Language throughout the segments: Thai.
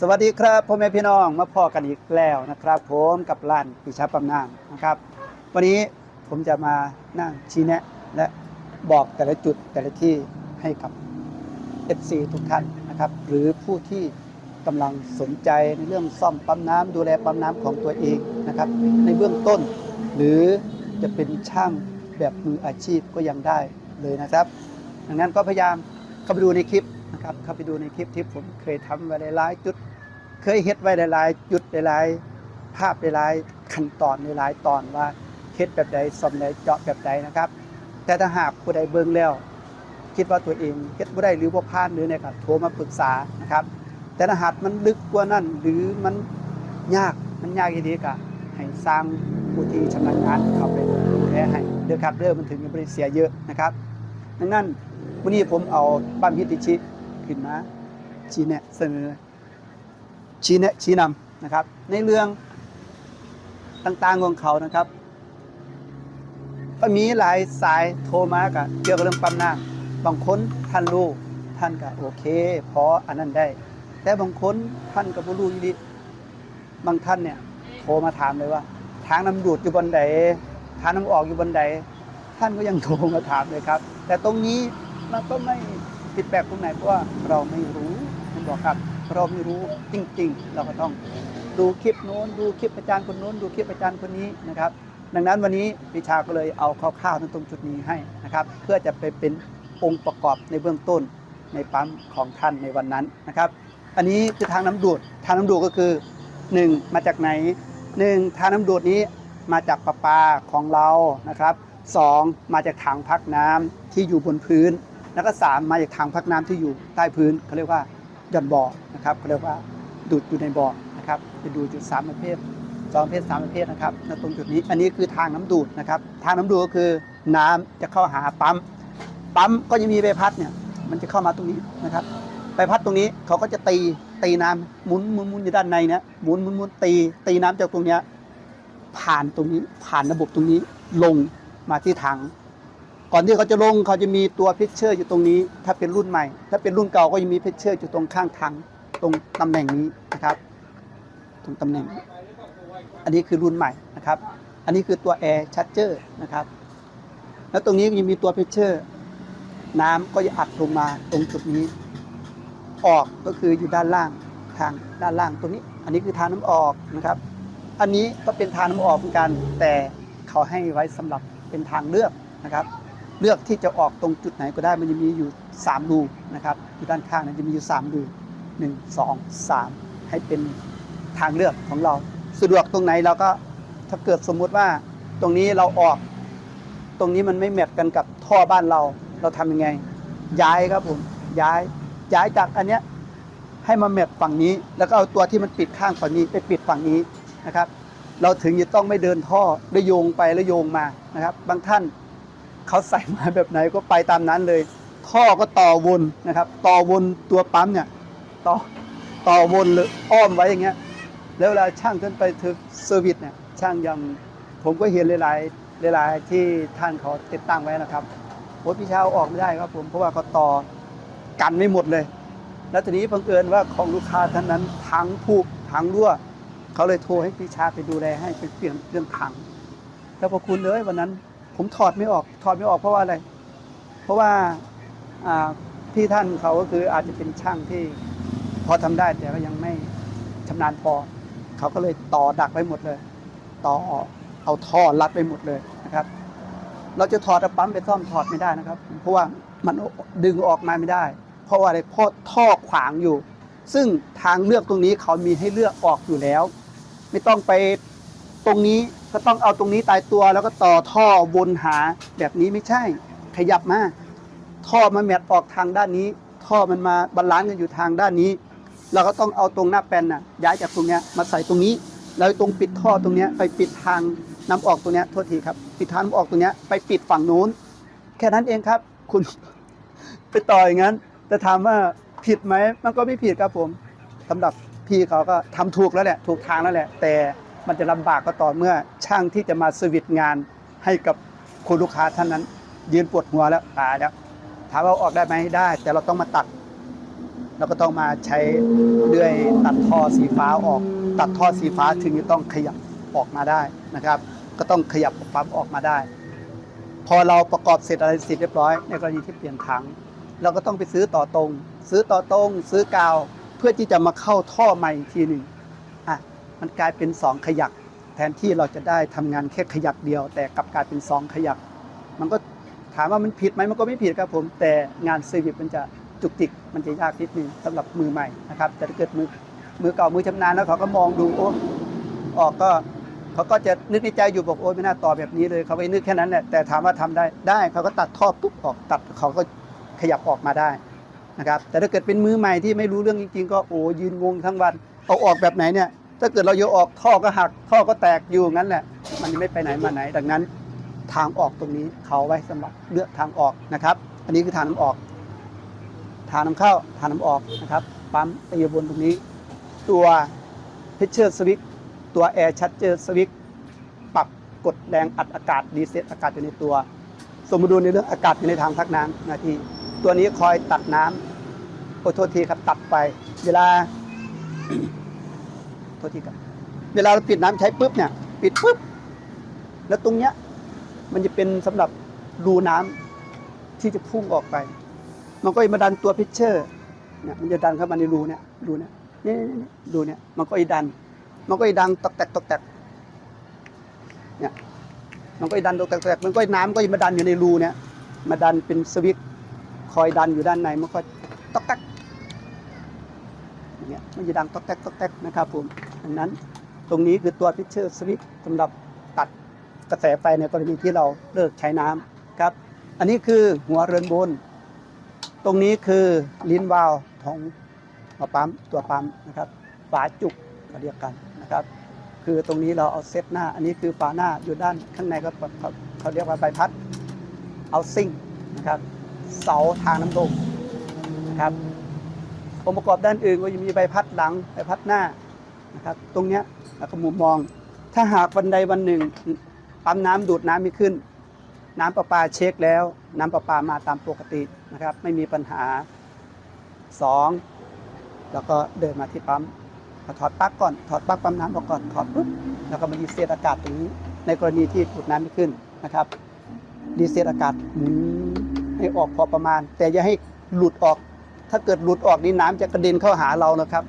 สวัสดีครับพ่อแม่พี่น้องมาพ่อกันอีกแล้วนะครับ ผมกับร้านพิชาปั๊มน้ำนะครับ วันนี้ผมจะมานั่งชี้แนะ และบอกแต่ละจุดแต่ละที่ให้กับ FC ทุกท่านนะครับ หรือผู้ที่กำลังสนใจในเรื่องซ่อมปั๊มน้ำดูแลปั๊มน้ำของตัวเองนะครับ ในเบื้องต้น หรือจะเป็นช่างแบบมืออาชีพก็ยังได้เลยนะครับ ดังนั้นก็พยายามเข้าไปดูในคลิป นะครับเข้าไปดูในคลิปที่ผมเคยทำไว้หลายจุด เคยเฮ็ดไว้หลายจุดหลายภาพหลายขั้นตอนหลายตอนว่าเฮ็ดแบบใดซ่อมใดเจาะแบบใดนะครับ แต่ถ้าหากผู้ใดเบิ่งแล้ว คิดว่าตัวเองเฮ็ดบ่ได้หรือบ่ผ่านหรือเนี่ยครับโทรมาปรึกษานะครับ แต่ถ้าหากมันลึกกว่านั้นหรือมันยากมันยากอีหลีก็ให้สร้างผู้ที่ชำนาญงานเข้าไปดูแลให้เด้อครับเด้อมันถึงจะบ่ได้เสียเยอะนะครับดังนั้นวันนี้ผมเอาบ้านฮิติชิ ขึ้นมาชี้แนะเสนอชี้แนะชี้นำนะครับ ในเรื่องต่างๆของเขานะครับก็มีหลายสายโทรมากับเกี่ยวกับเรื่องปั๊มน้ำบางคนท่านรู้ท่านก็โอเคพออันนั้นได้ แต่บางคนท่านก็บ่รู้อยู่ดีบางท่านเนี่ยโทรมาถามเลยว่า ทางน้ำดูดอยู่บนใดทางน้ำออกอยู่บนใดท่านก็ยังโทรมาถามเลยครับ แต่ตรงนี้มันก็ไม่ ผิดแปลกตรงไหนเพราะว่าเราไม่รู้ผมบอกครับ เราไม่รู้จริง ๆ เราก็ต้องดูคลิปโน้นดูคลิปอาจารย์คนโน้นดูคลิปอาจารย์คนนี้นะครับ ดังนั้นวันนี้ปิชาก็เลยเอาคร่าวๆตรงจุดนี้ให้นะครับ เพื่อจะไปเป็นองค์ประกอบในเบื้องต้นในปั๊มของท่านในวันนั้นนะครับ อันนี้คือทางน้ำดูดทางน้ำดูดก็คือ 1 มาจากไหน 1 ทางน้ำดูดนี้มาจากประปาของเรานะครับ 2 มาจากถังพักน้ำที่อยู่บนพื้น แล้วก็ 3 มาจากถังพักน้ำที่อยู่ใต้พื้นเขาเรียกว่าหย่อนบ่อนะครับเขาเรียกว่าดูดอยู่ในบ่อนะครับจะดูดจุดสามประเภทสองประเภทสามประเภทนะครับณตรงจุดนี้อันนี้คือทางน้ำดูดนะครับ ทางน้ำดูดก็คือน้ำจะเข้าหาปั๊มปั๊มก็จะมีใบพัดเนี่ยมันจะเข้ามาตรงนี้นะครับใบพัดตรงนี้เขาก็จะตีตีน้ำหมุนหมุนหมุนอยู่ด้านในเนี่ยหมุนหมุนหมุนตี ตีน้ำจากตรงเนี้ยผ่านตรงนี้ผ่านระบบตรงนี้ลงมาที่ถัง ก่อนที่เขาจะลงเขาจะมีตัวเพชเชอร์อยู่ตรงนี้ ถ้าเป็นรุ่นใหม่ ถ้าเป็นรุ่นเก่าก็จะมีเพชเชอร์อยู่ตรงข้างถังตรงตำแหน่งนี้นะครับ ตรงตำแหน่ง อันนี้คือรุ่นใหม่นะครับ อันนี้คือตัวแอร์ชัดเจอร์นะครับ แล้วตรงนี้ก็จะมีตัวเพชเชอร์ น้ำก็จะอัดลงมาตรงจุดนี้ ออกก็คืออยู่ด้านล่างทางด้านล่างตรงนี้ อันนี้คือทางน้ำออกนะครับ อันนี้ก็เป็นทางน้ำออกเหมือนกัน แต่เขาให้ไว้สำหรับเป็นทางเลือกนะครับ เลือกที่จะออกตรงจุดไหนก็ได้มันจะมีอยู่ 3 รูนะครับอยู่ด้านข้างนั้นจะมีอยู่ 3 รู 1 2 3 ให้เป็นทางเลือกของเรา สะดวกตรงไหนเราก็ถ้าเกิดสมมุติว่าตรงนี้เราออก ตรงนี้มันไม่แมทกันกับท่อบ้านเรา เราทำยังไง ย้ายครับผมย้ายย้ายจากอันเนี้ยให้มาแมทฝั่งนี้ แล้วก็เอาตัวที่มันปิดข้างฝั่งนี้ไปปิดฝั่งนี้นะครับ เราถึงจะต้องไม่เดินท่อแล้วโยงไปแล้วโยงมานะครับ บางท่าน เขาใส่มาแบบไหนก็ไปตามนั้นเลย ท่อก็ต่อวนนะครับ ต่อวนตัวปั๊มเนี่ย ต่อต่อวนหรืออ้อมไว้อย่างเงี้ย แล้วเวลาช่างขึ้นไปถึงเซอร์วิสเนี่ยช่างยังผมก็เห็นหลายๆหลายๆที่ท่านเขาติดตั้งไว้นะครับโอ้พี่เช้าออกไม่ได้ครับผมเพราะว่าเขาต่อกันไม่หมดเลย แล้วทีนี้บังเอิญว่าของลูกค้าท่านนั้นถังผูกถังรั่วเขาเลยโทรให้พี่ชาไปดูแลให้ไปเปลี่ยนเรื่องถังแล้วพอคุณเลยวันนั้น ผมถอดไม่ออก ถอดไม่ออกเพราะว่าอะไร เพราะว่าพี่ท่านเขาก็คืออาจจะเป็นช่างที่พอทำได้แต่ก็ยังไม่ชำนาญพอ เขาก็เลยต่อดักไว้หมดเลย ต่อเอาท่อรัดไปหมดเลยนะครับ เราจะถอดเอาปั๊มไปซ่อมถอดไม่ได้นะครับ เพราะว่ามันดึงออกมาไม่ได้ เพราะว่าอะไรเพราะท่อขวางอยู่ ซึ่งทางเลือกตรงนี้เขามีให้เลือกออกอยู่แล้ว ไม่ต้องไปตรงนี้ ก็ต้องเอาตรงนี้ตายตัวแล้วก็ต่อท่อวนหาแบบนี้ไม่ใช่ ขยับมาท่อมาแมทออกทางด้านนี้ ท่อมันมาบาลานซ์กันอยู่ทางด้านนี้เราก็ต้องเอาตรงหน้าแปนน่ะย้ายจากตรงเนี้ยมาใส่ตรงนี้ แล้วตรงปิดท่อตรงเนี้ยไปปิดทางน้ำออกตรงเนี้ยโทษทีครับ ปิดทางน้ำออกตรงเนี้ยไปปิดฝั่งนู้น แค่นั้นเองครับ คุณ ไปต่ออย่างนั้น แต่ถามว่าผิดไหมมันก็ไม่ผิดครับผมสำหรับพี่เขาก็ทำถูกแล้วแหละ ถูกทางแล้วแหละ แต่ มันจะลำบากก็ต่อเมื่อช่างที่จะมาสวิตงานให้กับคุณลูกค้าท่านนั้น ยืนปวดหัวแล้วตายแล้วถามว่าออกได้ไหมได้ แต่เราต้องมาตัด เราก็ต้องมาใช้เลื่อยตัดท่อสีฟ้าออก ตัดท่อสีฟ้าถึงจะต้องขยับออกมาได้นะครับ ก็ต้องขยับปั๊มออกมาได้ พอเราประกอบเสร็จอะไรเสร็จเรียบร้อย ในกรณีที่เปลี่ยนถัง เราก็ต้องไปซื้อต่อตรง ซื้อต่อตรง ซื้อกาวเพื่อที่จะมาเข้าท่อใหม่อีกทีหนึ่ง มันกลายเป็นสองขยัก แทนที่เราจะได้ทำงานแค่ขยักเดียว แต่กลับกลายเป็นสองขยัก มันก็ถามว่ามันผิดไหมมันก็ไม่ผิดครับผม แต่งานเซอร์วิสมันจะจุกจิกมันจะยากนิดนึงสำหรับมือใหม่นะครับแต่ถ้าเกิดมือมือเก่ามือชำนาญแล้วเขาก็มองดูโอ้ออกก็เขาก็จะนึกในใจอยู่บอกโอ้ยไม่น่าต่อแบบนี้เลยเขาไปนึกแค่นั้นแหละแต่ถามว่าทำได้ได้เขาก็ตัดท่อปุ๊บออกตัดเขาก็ขยับออกมาได้นะครับแต่ถ้าเกิดเป็นมือใหม่ที่ไม่รู้เรื่องจริงๆ ก็โอ้ยืนงงทั้งวันเอาออกแบบไหนเนี่ย ถ้าเกิดเราโยกออกท่อก็หักท่อก็แตกอยู่งั้นแหละ มันไม่ไปไหนมาไหน ดังนั้น ทางออกตรงนี้เขาไว้สำหรับเลือกทางออกนะครับ อันนี้คือทางน้ำออกทางน้ำเข้าทางน้ำออกนะครับปั๊มตีบนตรงนี้ ตัวพิเชอร์สวิตตัวแอร์ชัดเจอร์สวิตปรับกดแรงอัดอากาศดีเซตอากาศอยู่ในตัว สมดุลในเรื่องอากาศอยู่ในทางพักน้ำนาทีตัวนี้คอยตัดน้ำโอโทษทีครับตัดไป เวลา ทษทีครับเวลาเราปิดน้ำใช้ปุ๊บเนี่ย ปิดปุ๊บแล้วตรงเนี้ย มันจะเป็นสำหรับรูน้ำที่จะพุ่งออกไป มันก็จะมาดันตัวพิชเชอร์เนี่ยมันจะดันเข้ามาในรูเนี่ยรูเนี่ยนี่นี่นี่รูเนี่ย มันก็จะดัน มันก็จะดังตอกแตกตอกแตกเนี่ยมันก็จะดันตอกแตกตอกแตกมันก็น้ำก็จะมาดันอยู่ในรูเนี่ย มาดันเป็นสวิตคอยดันอยู่ด้านในมันก็ตอกแตกอย่างเงี้ยมันจะดังตอกแตกตอกแตกนะครับผม ดังนั้นตรงนี้คือตัวพิเชอร์สวิตสำหรับตัดกระแสไฟในกรณีที่เราเลิกใช้น้ำครับ อันนี้คือหัวเรือนบน ตรงนี้คือลิ้นวาล์วของหัวปั๊มตัวปั๊มนะครับ ฝาจุกก็เรียกกันนะครับ คือตรงนี้เราเอาเซตหน้า อันนี้คือฝาหน้าอยู่ด้านข้างในก็เขาเขาเรียกว่าใบพัด เอาซิ่งนะครับ เสาทางน้ำลมนะครับองค์ประกอบด้านอื่นก็จะมีใบพัดหลังใบพัดหน้า นะครับตรงเนี้ยแล้วก็มุมมอง ถ้าหากวันใดวันหนึ่งปั๊มน้ำดูดน้ำไม่ขึ้น น้ำประปาเช็คแล้ว น้ำประปามาตามปกตินะครับไม่มีปัญหาสองแล้วก็เดินมาที่ปั๊มมาถอดปลั๊กก่อนถอดปลั๊กปั๊มน้ำออกก่อนถอดปุ๊บแล้วก็มาดีเซตอากาศตรงนี้ ในกรณีที่ดูดน้ำไม่ขึ้นนะครับดีเซตอากาศหมุนให้ออกพอประมาณ แต่อย่าให้หลุดออก ถ้าเกิดหลุดออกนี่น้ำจะกระเด็นเข้าหาเรานะครับ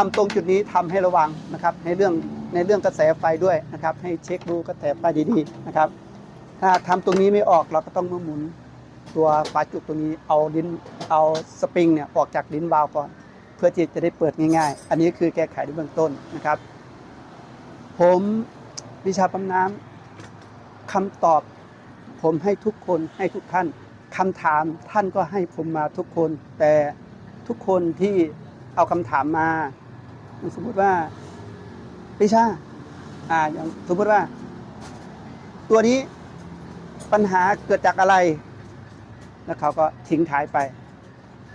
ทำตรงจุดนี้ทำให้ระวังนะครับในเรื่องในเรื่องกระแสไฟด้วยนะครับ ให้เช็คดูกระแสไฟดีๆนะครับ ถ้าทำตรงนี้ไม่ออกเราก็ต้องมาหมุนตัวฝาจุกตรงนี้เอาลิ้นเอาสปริงเนี่ยออกจากลิ้นวาล์วก่อน เพื่อที่จะได้เปิดง่ายๆ อันนี้คือแก้ไขในเบื้องต้นนะครับ ผมวิชาปั๊มน้ำคำตอบ ผมให้ทุกคนให้ทุกท่านคำถามท่านก็ให้ผมมาทุกคน แต่ทุกคนที่เอาคำถามมา สมมุติว่าวิชาอ่าอย่างสมมติว่า ตัวนี้ปัญหาเกิดจากอะไร แล้วเขาก็ทิ้งท้ายไป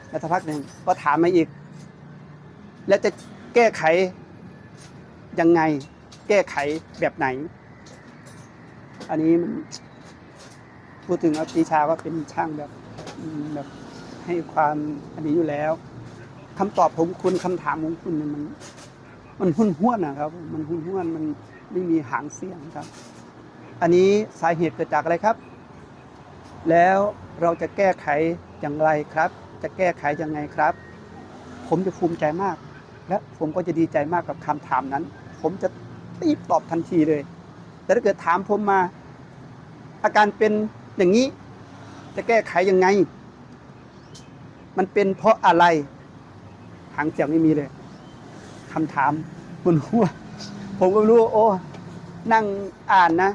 แล้วสักพักหนึ่งก็ถามมาอีก แล้วจะแก้ไขยังไง แก้ไขแบบไหน อันนี้มันพูดถึงอาปีชาก็เป็นช่างแบบแบบให้ความอันนี้อยู่แล้ว คำตอบผมคุณคำถามของคุณเนี่ยมันมันหุ้นห้วนนะครับ มันหุ้นห้วนมันไม่มีหางเสียงครับ อันนี้สาเหตุเกิดจากอะไรครับ แล้วเราจะแก้ไขอย่างไรครับ จะแก้ไขยังไงครับ ผมจะภูมิใจมาก และผมก็จะดีใจมากกับคำถามนั้น ผมจะรีบตอบทันทีเลย แต่ถ้าเกิดถามผมมา อาการเป็นอย่างนี้ จะแก้ไขยังไง มันเป็นเพราะอะไร หางเสียงไม่มีเลยคำถามบนหัวผมก็รู้โอ้ นั่งอ่านนะ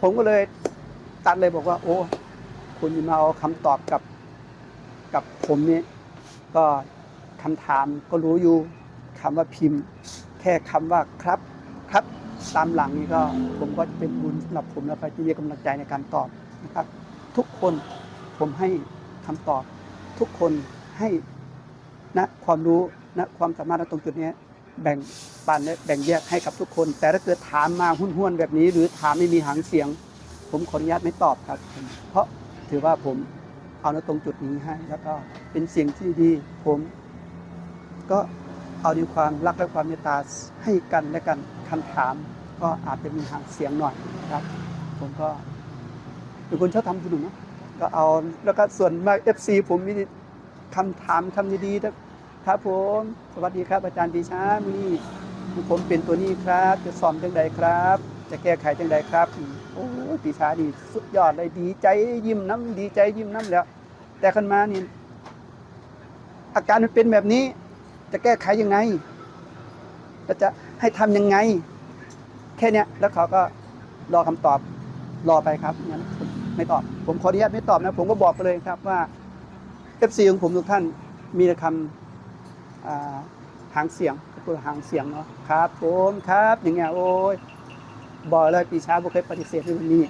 ผมก็เลยตัดเลยบอกว่า โอ้ คุณจะมาเอาคำตอบกับ กับผมนี่ก็คำถามก็รู้อยู่คำว่าพิมพ์ แค่คำว่าครับครับตามหลังนี่ก็ผมก็จะเป็นบุญสำหรับผมแล้วก็จะมีกำลังใจในการตอบนะครับ ทุกคนผมให้คำตอบ ทุกคนให้ นะความรู้นะความสามารถณตรงจุดนี้แบ่งปันและแบ่งแยกให้กับทุกคน แต่ถ้าเกิดถามมาหุ้นๆแบบนี้ หรือถามไม่มีหางเสียง ผมขออนุญาตไม่ตอบครับ เพราะถือว่าผมเอาณตรงจุดนี้ให้ แล้วก็เป็นเสียงที่ดี ผมก็เอาด้วยความรักและความเมตตาให้กันและกันคำถาม ก็อาจจะมีหางเสียงหน่อยครับ ผมก็เป็นคนชอบทำบุญนะก็เอาแล้วก็ส่วนมาก FC ผมมี คำถามคำดีๆครับผม สวัสดีครับ อาจารย์ปีชามีผมเป็นตัวนี้ครับ จะสอนจังใดครับ จะแก้ไขจังใดครับ โอ้ปีชาดีสุดยอดเลยดีใจยิ้มน้ำดีใจยิ้มน้ำแล้ว แต่ขึ้นมานี่อาการมันเป็นแบบนี้ จะแก้ไขยังไงแล้วจะให้ทำยังไง แค่เนี้ยแล้วเขาก็รอคำตอบรอไปครับงั้นไม่ตอบ ผมขออนุญาตไม่ตอบนะ ผมก็บอกไปเลยครับว่า FC ของผมทุกท่านมีแต่คำาหางเสียงพูดหางเสียงเนาะครับผมครับอย่างเงี้ยโอ้ยบอกเลยปีช้าบุเคยปฏิเสธในวันนี้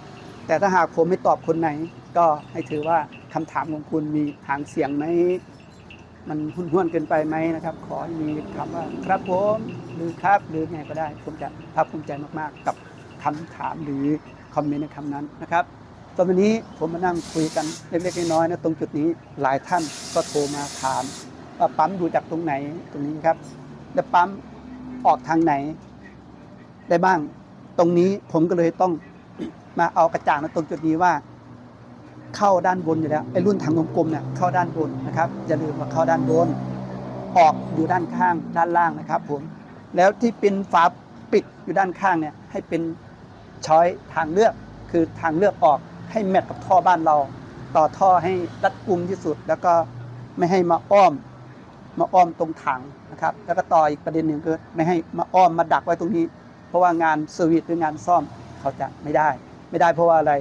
แต่ถ้าหากผมไม่ตอบคนไหน ก็ให้ถือว่าคำถามของคุณมีหางเสียงไหมมันหุ่นห้วนเกินไปไหมนะครับ ขอมีคำว่าครับผมหรือครับหรือไงก็ได้ ผมจะภาคภูมิใจมากๆ กับคำถามหรือคอมเมนต์ในคำนั้นนะครับ ตอนนี้ผมมานั่งคุยกันเล็กๆน้อยๆนะตรงจุดนี้หลายท่านก็โทรมาถามว่าปั๊มดูจากตรงไหนตรงนี้ครับ แล้วปั๊มออกทางไหน ได้บ้าง ตรงนี้ผมก็เลยต้องมาเอากระจ่างนะตรงจุดนี้ว่า เข้าด้านบนอยู่แล้วไอ้รุ่นถังกลมๆเนี่ยเข้าด้านบนนะครับอย่าลืมว่าเข้าด้านบน ออกอยู่ด้านข้างด้านล่างนะครับ ผมแล้วที่เป็นฝาปิดอยู่ด้านข้างเนี่ยให้เป็นช้อยทางเลือกคือทางเลือกออก ให้แมทกับท่อบ้านเรา ต่อท่อให้รัดกุมที่สุด แล้วก็ไม่ให้มาอ้อม มาอ้อมตรงถังนะครับ แล้วก็ต่ออีกประเด็นหนึ่งคือไม่ให้มาอ้อมมาดักไว้ตรงนี้ เพราะว่างานเซอร์วิสหรืองานซ่อมเขาจะไม่ได้ ไม่ได้เพราะว่าอะไร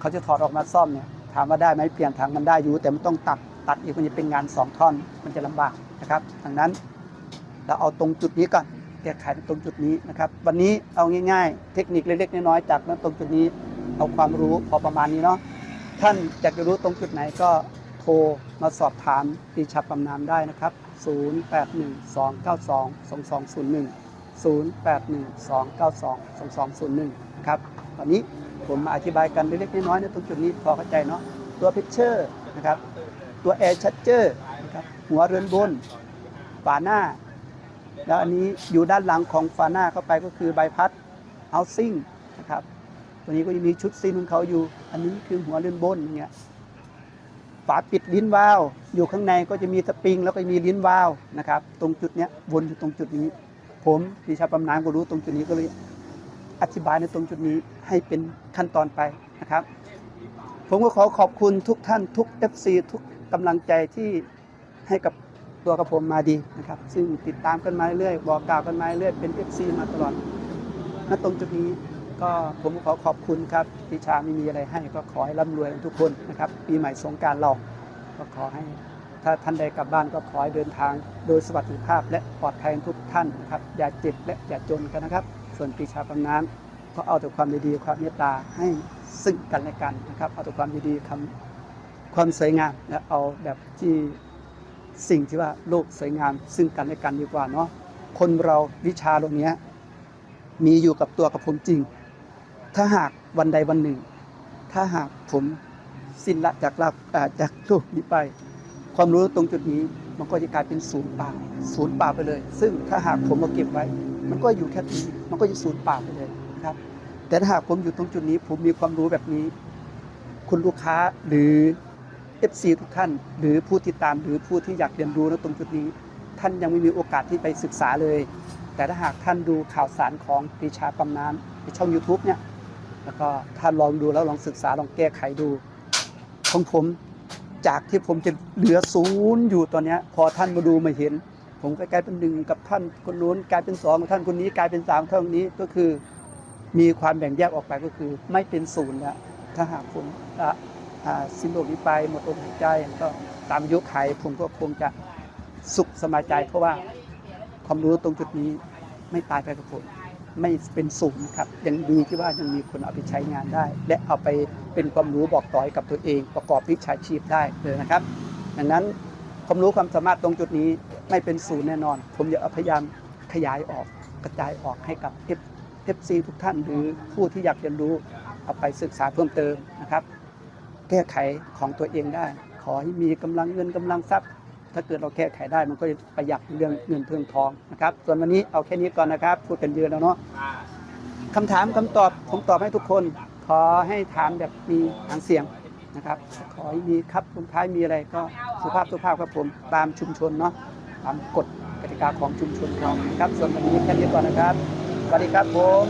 เขาจะถอดออกมาซ่อมเนี่ยถามว่าได้ไหมเปลี่ยนถังมันได้อยู่ แต่มันต้องตัดตัดอีกมันจะเป็นงานสองท่อนมันจะลำบากนะครับดังนั้นเราเอาตรงจุดนี้ก่อนแก้ไขตรงจุดนี้นะครับ วันนี้เอาง่าย ๆ เทคนิคเล็กๆน้อยๆจากนั้นตรงจุดนี้ เอาความรู้พอประมาณนี้เนาะท่านอยากจะรู้ตรงจุดไหนก็โทรมาสอบถามปีชาปำนามได้นะครับ 0812922201 0812922201นะครับตอนนี้ผมมาอธิบายกันเล็กๆน้อยๆในตรงจุดนี้พอเข้าใจเนาะตัวพิเชอร์นะครับตัวแอร์ชัดเจอร์นะครับหัวเรือนบนฝาหน้า แล้วอันนี้อยู่ด้านหลังของฝาหน้าเข้าไปก็คือใบพัดเฮาซิ่งนะครับ ตัวนี้ก็จะมีชุดซีนของเขาอยู่ อันนี้คือหัวเรือนบนอย่างเงี้ยฝาปิดลิ้นวาล์วอยู่ข้างในก็จะมีสปริง แล้วก็มีลิ้นวาล์วนะครับ ตรงจุดเนี้ยวนอยู่ตรงจุดนี้ ผมปีชาปำน้ำก็รู้ตรงจุดนี้ก็เลยอธิบายในตรงจุดนี้ให้เป็นขั้นตอนไปนะครับ ผมก็ขอขอบคุณทุกท่านทุก FC ทุกกำลังใจที่ให้กับตัวกับผมมาดีนะครับ ซึ่งติดตามกันมาเรื่อยบอกกล่าวกันมาเรื่อยเป็น FC มาตลอดณตรงจุดนี้ ก็ผมขอขอบคุณครับปีชาไม่มีอะไรให้ก็ขอให้ร่ำรวยทุกคนนะครับ ปีใหม่สงการเราก็ขอให้ ถ้าท่านใดกลับบ้านก็ขอให้เดินทาง โดยสวัสดิภาพและปลอดภัยทุกท่านนะครับ อย่าเจ็บและอย่าจนกันนะครับ ส่วนปีชาปำน้ำก็เอาแต่ความดีๆความเมตตาให้ซึ่งกันและกันนะครับ เอาแต่ความดีๆคำความสวยงามและเอาแบบที่สิ่งที่ว่าโลกสวยงาม ซึ่งกันและกันดีกว่าเนาะคนเราวิชาตรงนี้มีอยู่กับตัวกับผมจริง ถ้าหากวันใดวันหนึ่ง ถ้าหากผมสิ้นละจากลาจากโลกนี้ไป ความรู้ตรงจุดนี้มันก็จะกลายเป็นศูนย์เปล่าศูนย์เปล่าไปเลย ซึ่งถ้าหากผมมาเก็บไว้ มันก็อยู่แค่ตรงนี้มันก็จะศูนย์เปล่าไปเลยนะครับ แต่ถ้าหากผมอยู่ตรงจุดนี้ ผมมีความรู้แบบนี้ คุณลูกค้าหรือ FC ทุกท่าน หรือผู้ติดตามหรือผู้ที่อยากเรียนรู้นะตรงจุดนี้ ท่านยังไม่มีโอกาสที่ไปศึกษาเลย แต่ถ้าหากท่านดูข่าวสารของปรีชาปำน้ำในช่อง YouTube เนี่ย แล้วก็ท่านลองดูแล้วลองศึกษาลองแก้ไขดูของผมจากที่ผมจะเหลือศูนย์อยู่ตอนนี้พอท่านมาดูมาเห็น ผมก็กลายเป็นหนึ่งกับท่านคนนู้นกลายเป็นสองกับท่านคนนี้กลายเป็นสามเท่านี้ก็คือ มีความแบ่งแยกออกไปก็คือ ไม่เป็นศูนย์แล้วถ้าหากผมสิ้นโลกนี้ไปหมดลมหายใจก็ตามยุไขผมก็คงจะสุขสบายใจเพราะว่าความรู้ตรงจุดนี้ไม่ตายไปกับผม ไม่เป็นศูนย์ครับยังดีที่ว่ายังมีคนเอาไปใช้งานได้ และเอาไปเป็นความรู้บอกต่อให้กับตัวเอง ประกอบวิชาชีพได้เลยนะครับดังนั้นความรู้ความสามารถตรงจุดนี้ไม่เป็นศูนย์แน่นอน ผมจะพยายามขยายออกกระจายออกให้กับ F FC ทุกท่านหรือผู้ที่อยากเรียนรู้เอาไปศึกษาเพิ่มเติมนะครับ แก้ไขของตัวเองได้ ขอให้มีกำลังเงินกำลังทรัพย์ ถ้าเกิดเราแก้ไขได้มันก็จะประหยัดเรื่องเงินเรื่องทองนะครับ ส่วนวันนี้เอาแค่นี้ก่อนนะครับ พูดกันเยอะแล้วเนาะคำถามคำตอบผมตอบให้ทุกคน ขอให้ถามแบบมีหางเสียงนะครับ ขอให้มีครับลงท้ายมีอะไรก็สุภาพสุภาพครับผมตามชุมชนเนาะตามกฎกติกาของชุมชนเรานะครับ ส่วนวันนี้แค่นี้ก่อนนะครับสวัสดีครับผม